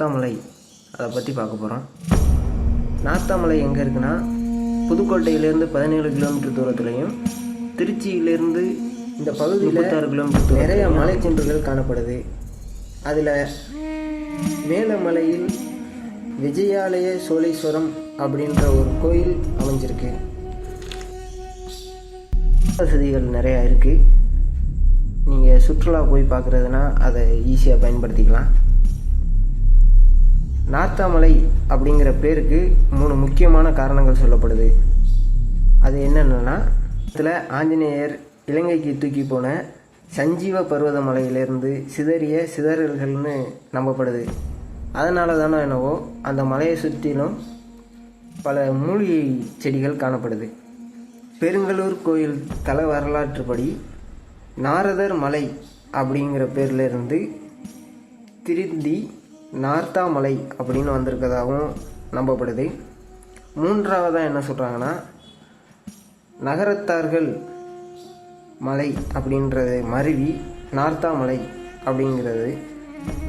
நார்த்தாமலை அதை பற்றி பார்க்க போகிறோம் நார்த்தாமலை எங்கே இருக்குன்னா புதுக்கோட்டையிலேருந்து பதினேழு கிலோமீட்டர் தூரத்துலையும் திருச்சியிலேருந்து இந்த பகுதியில் முப்பத்தாறு கிலோமீட்டர் நிறைய மலைக்குன்றுகள் காணப்படுது. அதில் மேலமலையில் விஜயாலய சோழீஸ்வரம் அப்படின்ற ஒரு கோயில் அமைஞ்சிருக்கு. வசதிகள் நிறையா இருக்குது நீங்கள் சுற்றுலா போய் பார்க்குறதுனா அதை ஈஸியாக பயன்படுத்திக்கலாம். நார்த்தாமலை அப்படிங்கிற பேருக்கு மூணு முக்கியமான காரணங்கள் சொல்லப்படுது. அது என்னென்னா இதில் ஆஞ்சநேயர் இலங்கைக்கு தூக்கி போன சஞ்சீவ பர்வத மலையிலிருந்து சிதறிய சிதறல்கள்னு நம்பப்படுது. அதனால தானோ என்னவோ அந்த மலையை சுற்றிலும் பல மூலிகை செடிகள் காணப்படுது. பெருங்கலூர் கோயில் தல வரலாற்றுப்படி நாரதர் மலை அப்படிங்கிற பேர்லேருந்து திருந்தி நார்த்தாமலை அப்படின்னு வந்திருக்கதாகவும் நம்பப்படுது. மூன்றாவதாக என்ன சொல்கிறாங்கன்னா நகரத்தார்கள் மலை அப்படின்றது மருவி நார்த்தாமலை அப்படிங்கிறது.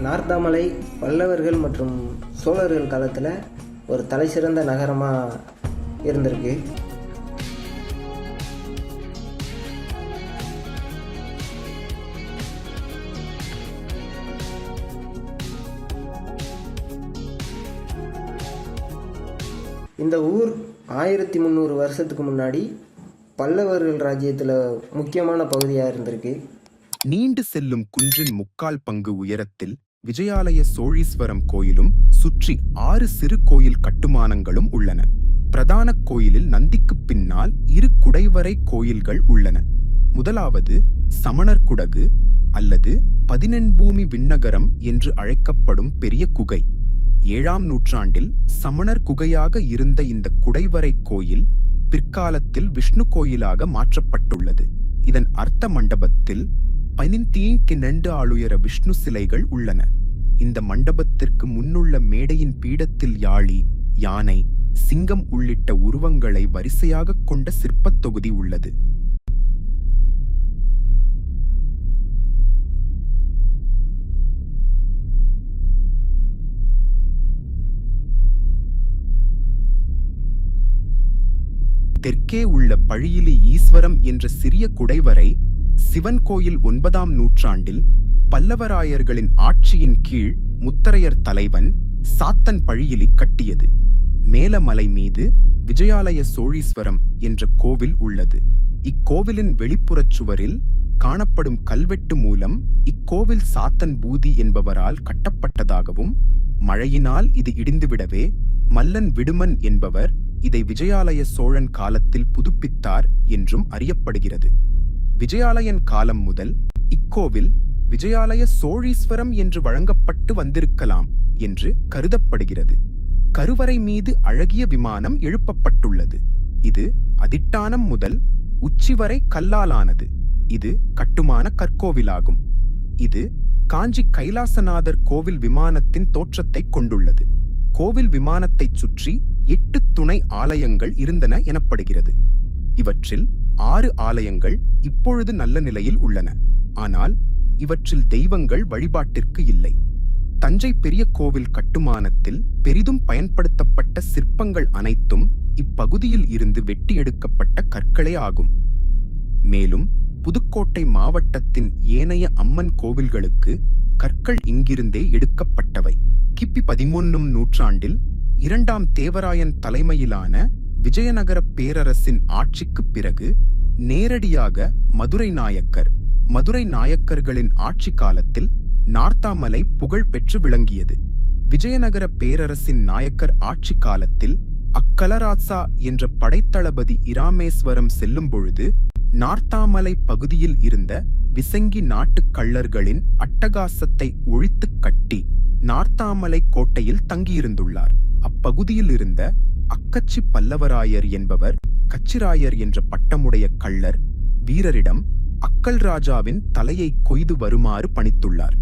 நார்த்தாமலை பல்லவர்கள் மற்றும் சோழர்கள் காலத்தில் ஒரு தலைசிறந்த நகரமாக இருந்திருக்கு. இந்த ஊர் ஆயிரத்தி முந்நூறு வருஷத்துக்கு முன்னாடி பல்லவர்கள் ராஜ்யத்தில் முக்கியமான பகுதியாக இருந்திருக்கு. நீண்டு செல்லும் குன்றின் முக்கால் பங்கு உயரத்தில் விஜயாலய சோழீஸ்வரம் கோயிலும் சுற்றி ஆறு சிறு கோயில் கட்டுமானங்களும் உள்ளன. பிரதான கோயிலில் நந்திக்கு பின்னால் இரு குடைவரை கோயில்கள் உள்ளன. முதலாவது சமணர் குடகு அல்லது பதினெண்பூமி விண்ணகரம் என்று அழைக்கப்படும் பெரிய குகை. ஏழாம் நூற்றாண்டில் சமணர் குகையாக இருந்த இந்த குடைவரை கோயில் பிற்காலத்தில் விஷ்ணு கோயிலாக மாற்றப்பட்டுள்ளது. இதன் அர்த்த மண்டபத்தில் பதினீங்கு நண்டு ஆளுயர விஷ்ணு சிலைகள் உள்ளன. இந்த மண்டபத்திற்கு முன்னுள்ள மேடையின் பீடத்தில் யாழி யானை சிங்கம் உள்ளிட்ட உருவங்களை வரிசையாக கொண்ட சிற்பத் தொகுதி உள்ளது. தெற்கே உள்ள பழியிலி ஈஸ்வரம் என்ற சிறிய குடைவரை சிவன் கோயில் ஒன்பதாம் நூற்றாண்டில் பல்லவராயர்களின் ஆட்சியின் கீழ் முத்தரையர் தலைவன் சாத்தன் பழியிலி கட்டியது. மேலமலை மீது விஜயாலய சோழீஸ்வரம் என்ற கோவில் உள்ளது. இக்கோவிலின் வெளிப்புறச் சுவரில் காணப்படும் கல்வெட்டு மூலம் இக்கோவில் சாத்தன் பூதி என்பவரால் கட்டப்பட்டதாகவும் மழையினால் இது இடிந்துவிடவே மல்லன் விடுமன் என்பவர் இதை விஜயாலய சோழன் காலத்தில் புதுப்பித்தார் என்றும் அறியப்படுகிறது. விஜயாலயன் காலம் முதல் இக்கோவில் விஜயாலய சோழீஸ்வரம் என்று வழங்கப்பட்டு வந்திருக்கலாம் என்று கருதப்படுகிறது. கருவறை மீது அழகிய விமானம் எழுப்பப்பட்டுள்ளது. இது அதிட்டானம் முதல் உச்சி வரை கல்லாலானது. இது கட்டுமான கற்கோவிலாகும். இது காஞ்சி கைலாசநாதர் கோவில் விமானத்தின் தோற்றத்தை கொண்டுள்ளது. கோவில் விமானத்தைச் சுற்றி எட்டு துணை ஆலயங்கள் இருந்தன எனப்படுகிறது. இவற்றில் ஆறு ஆலயங்கள் இப்பொழுது நல்ல நிலையில் உள்ளன. ஆனால் இவற்றில் தெய்வங்கள் வழிபாட்டிற்கு இல்லை. தஞ்சை பெரிய கோவில் கட்டுமானத்தில் பெரிதும் பயன்படுத்தப்பட்ட சிற்பங்கள் அனைத்தும் இப்பகுதியில் இருந்து வெட்டி எடுக்கப்பட்ட கற்களே ஆகும். மேலும் புதுக்கோட்டை மாவட்டத்தின் ஏனைய அம்மன் கோவில்களுக்கு கற்கள் இங்கிருந்தே எடுக்கப்பட்டவை. கிபி பதிமூன்னும் நூற்றாண்டில் இரண்டாம் தேவராயன் தலைமையிலான விஜயநகர பேரரசின் ஆட்சிக்குப் பிறகு நேரடியாக மதுரை நாயக்கர் மதுரை நாயக்கர்களின் ஆட்சி காலத்தில் நார்த்தாமலை புகழ் பெற்று விளங்கியது. விஜயநகர பேரரசின் நாயக்கர் ஆட்சி காலத்தில் அக்கலராசா என்ற படைத்தளபதி இராமேஸ்வரம் செல்லும் பொழுது நார்த்தாமலை பகுதியில் இருந்த விசங்கி நாட்டுக் கள்ளர்களின் அட்டகாசத்தை ஒழித்துக் கட்டி நார்த்தாமலை கோட்டையில் தங்கியிருந்துள்ளார். அப்பகுதியில் இருந்த அக்கச்சி பல்லவராயர் என்பவர் கச்சிராயர் என்ற பட்டமுடைய கள்ளர் வீரரிடம் அக்கல் ராஜாவின் தலையை கொய்து வருமாறு பணித்துள்ளார்.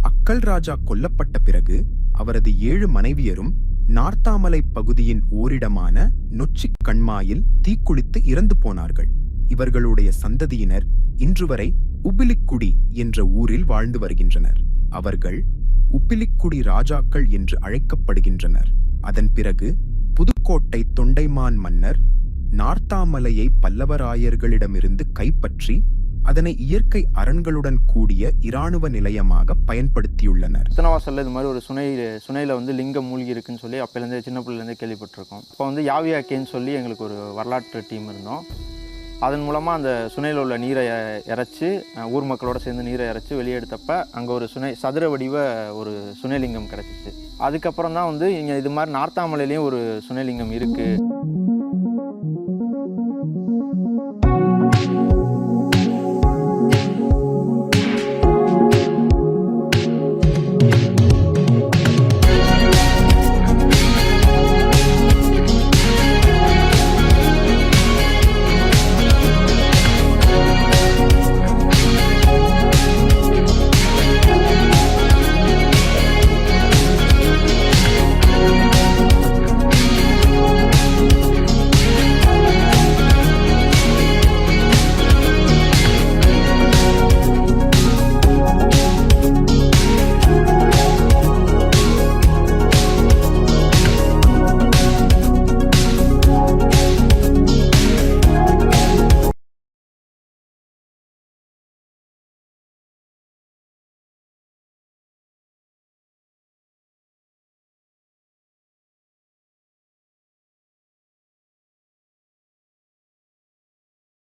அக்கல் ராஜா கொல்லப்பட்ட பிறகு அவரது ஏழு மனைவியரும் நார்த்தாமலை பகுதியின் ஓரிடமான நொச்சிக் கண்மாயில் தீக்குளித்து இறந்து போனார்கள். இவர்களுடைய சந்ததியினர் இன்றுவரை உபிலிக்குடி என்ற ஊரில் வாழ்ந்து வருகின்றனர். அவர்கள் உப்பிலிக்குடி ராஜாக்கள் என்று அழைக்கப்படுகின்றனர். அதன் பிறகு புதுக்கோட்டை தொண்டைமான் மன்னர் நார்த்தாமலையை பல்லவராயர்களிடமிருந்து கைப்பற்றி அதனை இயற்கை அரண்களுடன் கூடிய இராணுவ நிலையமாக பயன்படுத்தியுள்ளனர். சித்தனவாசல்ல இது மாதிரி ஒரு சுனை சுனையில் வந்து லிங்கம் மூழ்கி இருக்குன்னு சொல்லி அப்போலேருந்தே சின்ன பிள்ளைலேருந்து கேள்விப்பட்டிருக்கோம். இப்போ வந்து யாவியாக்கேன்னு சொல்லி எங்களுக்கு ஒரு வரலாற்று டீம் இருந்தோம். அதன் மூலமாக அந்த சுனையில் உள்ள நீரை இறைச்சி ஊர் மக்களோட சேர்ந்து நீரை இறைச்சி வெளியே எடுத்தப்ப அங்கே ஒரு சுனை சதுர வடிவ ஒரு சுனைலிங்கம் கிடச்சிச்சு. அதுக்கப்புறம் தான் வந்து இங்கே இது மாதிரி நார்த்தாமலையிலையும் ஒரு சுனைலிங்கம் இருக்குது